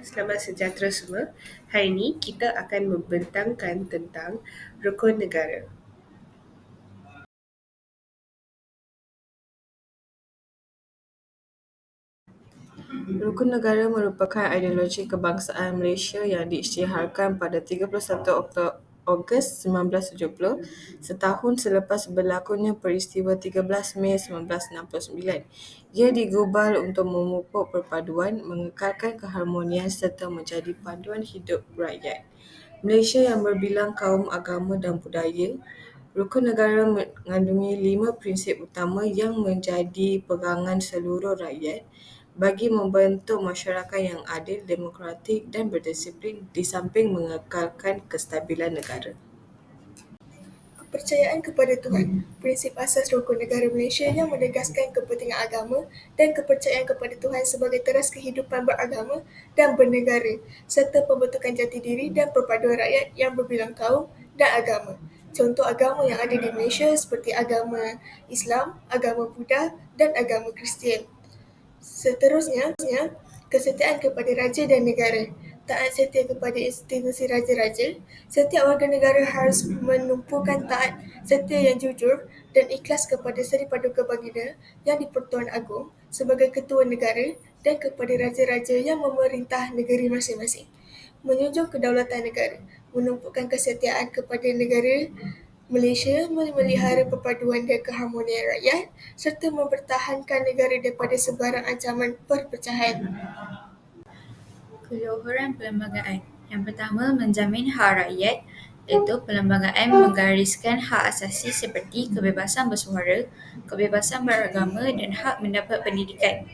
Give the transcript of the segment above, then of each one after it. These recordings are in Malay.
Selamat sejahtera semua. Hari ini kita akan membentangkan tentang rukun negara. Rukun negara merupakan ideologi kebangsaan Malaysia yang diisytiharkan pada 31 Ogos 1970, setahun selepas berlakunya peristiwa 13 Mei 1969. Ia digubal untuk memupuk perpaduan, mengekalkan keharmonian serta menjadi panduan hidup rakyat. Malaysia yang berbilang kaum, agama dan budaya, rukun negara mengandungi lima prinsip utama yang menjadi pegangan seluruh rakyat bagi membentuk masyarakat yang adil, demokratik dan berdisiplin di samping mengekalkan kestabilan negara. Kepercayaan kepada Tuhan Prinsip asas rukun negara Malaysia yang menegaskan kepentingan agama dan kepercayaan kepada Tuhan sebagai teras kehidupan beragama dan bernegara serta pembentukan jati diri dan perpaduan rakyat yang berbilang kaum dan agama. Contoh agama yang ada di Malaysia seperti agama Islam, agama Buddha dan agama Kristian. Seterusnya, kesetiaan kepada raja dan negara taat setia kepada institusi raja-raja, setiap warga negara harus menumpukan taat setia yang jujur dan ikhlas kepada Seri Paduka Baginda yang di-Pertuan Agong sebagai ketua negara dan kepada raja-raja yang memerintah negeri masing-masing. Menjunjung kedaulatan negara, menumpukan kesetiaan kepada negara Malaysia memelihara perpaduan dan keharmonian rakyat serta mempertahankan negara daripada sebarang ancaman perpecahan. Keluhuran perlembagaan Yang pertama, menjamin hak rakyat iaitu perlembagaan menggariskan hak asasi seperti kebebasan bersuara, kebebasan beragama dan hak mendapat pendidikan.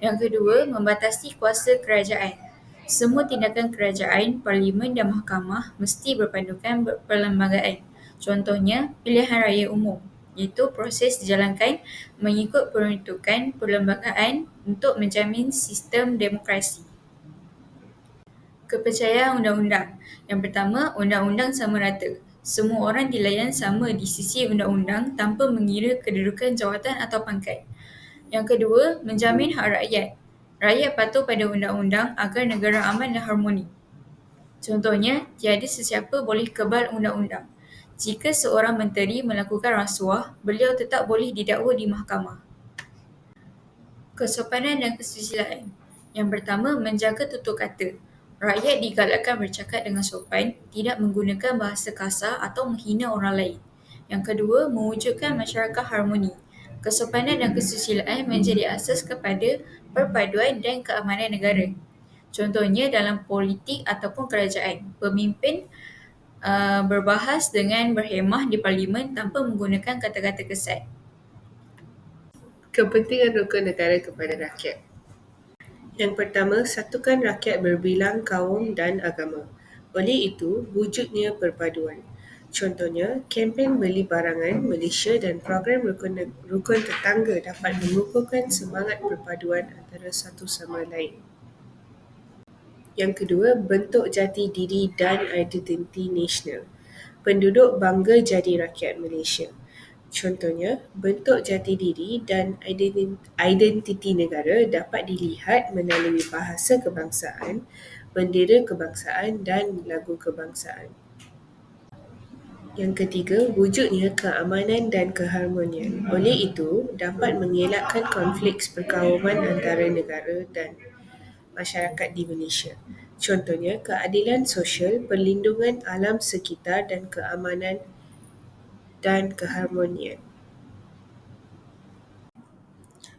Yang kedua, membatasi kuasa kerajaan. Semua tindakan kerajaan, parlimen dan mahkamah mesti berpandukan perlembagaan. Contohnya, pilihan raya umum iaitu proses dijalankan mengikut peruntukan perlembagaan untuk menjamin sistem demokrasi. Kepercayaan undang-undang Yang pertama, undang-undang sama rata. Semua orang dilayan sama di sisi undang-undang tanpa mengira kedudukan jawatan atau pangkat. Yang kedua, menjamin hak rakyat. Rakyat patuh pada undang-undang agar negara aman dan harmoni. Contohnya, tiada sesiapa boleh kebal undang-undang. Jika seorang menteri melakukan rasuah, beliau tetap boleh didakwa di mahkamah. Kesopanan dan kesusilaan Yang pertama, menjaga tutur kata. Rakyat digalakkan bercakap dengan sopan, tidak menggunakan bahasa kasar atau menghina orang lain. Yang kedua, mewujudkan masyarakat harmoni. Kesopanan dan kesusilaan menjadi asas kepada perpaduan dan keamanan negara. Contohnya dalam politik ataupun kerajaan, pemimpin uh, berbahas dengan berhemah di parlimen tanpa menggunakan kata-kata kesat. Kepentingan rukun negara kepada rakyat yang pertama, satukan rakyat berbilang kaum dan agama. Oleh itu, wujudnya perpaduan. Contohnya, kempen beli barangan Malaysia dan program rukun, rukun tetangga dapat mengukuhkan semangat perpaduan antara satu sama lain. Yang kedua, bentuk jati diri dan identiti nasional. Penduduk bangga jadi rakyat Malaysia. Contohnya, bentuk jati diri dan identiti negara dapat dilihat melalui bahasa kebangsaan, bendera kebangsaan dan lagu kebangsaan. Yang ketiga, wujudnya keamanan dan keharmonian. Oleh itu, dapat mengelakkan konflik perkauman antara negara dan masyarakat di Malaysia. Contohnya, keadilan sosial, perlindungan alam sekitar dan keamanan dan keharmonian.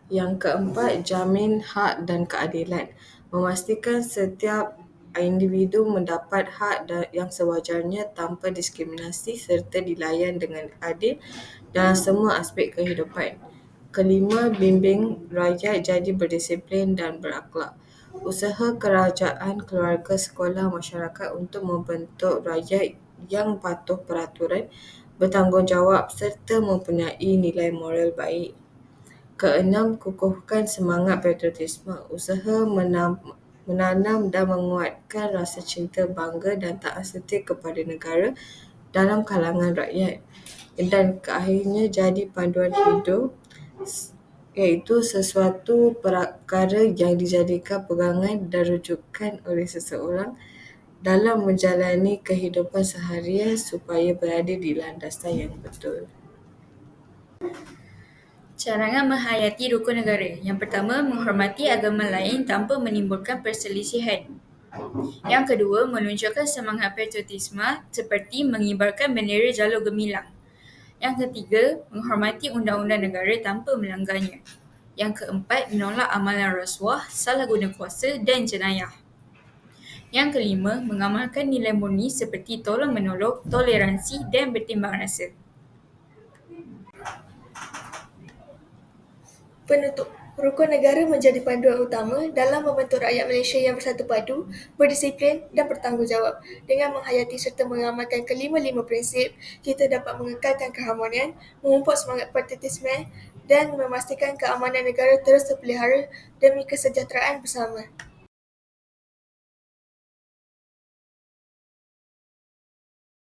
Yang keempat, jamin hak dan keadilan. Memastikan setiap individu mendapat hak yang sewajarnya tanpa diskriminasi serta dilayan dengan adil dalam semua aspek kehidupan. Kelima, bimbing rakyat jadi berdisiplin dan berakhlak. Usaha kerajaan, keluarga, sekolah, masyarakat untuk membentuk rakyat yang patuh peraturan bertanggungjawab serta mempunyai nilai moral baik. Keenam, kukuhkan semangat patriotisme. Usaha menam, menanam dan menguatkan rasa cinta bangga dan taat setia kepada negara dalam kalangan rakyat. Dan keakhirnya jadi panduan hidup iaitu sesuatu perkara yang dijadikan pegangan dan rujukan oleh seseorang dalam menjalani kehidupan seharian supaya berada di landasan yang betul. Carangan menghayati rukun negara. Yang pertama, menghormati agama lain tanpa menimbulkan perselisihan. Yang kedua, menunjukkan semangat patriotisme seperti mengibarkan bendera Jalur Gemilang. Yang ketiga, menghormati undang-undang negara tanpa melanggarnya. Yang keempat, menolak amalan rasuah, salah guna kuasa dan jenayah. Yang kelima, mengamalkan nilai murni seperti tolong-menolong, toleransi dan bertimbang rasa. Penutup, rukun negara menjadi panduan utama dalam membentuk rakyat Malaysia yang bersatu padu, berdisiplin dan bertanggungjawab. Dengan menghayati serta mengamalkan kelima-lima prinsip, kita dapat mengekalkan keharmonian, memupuk semangat patriotisme dan memastikan keamanan negara terus terpelihara demi kesejahteraan bersama.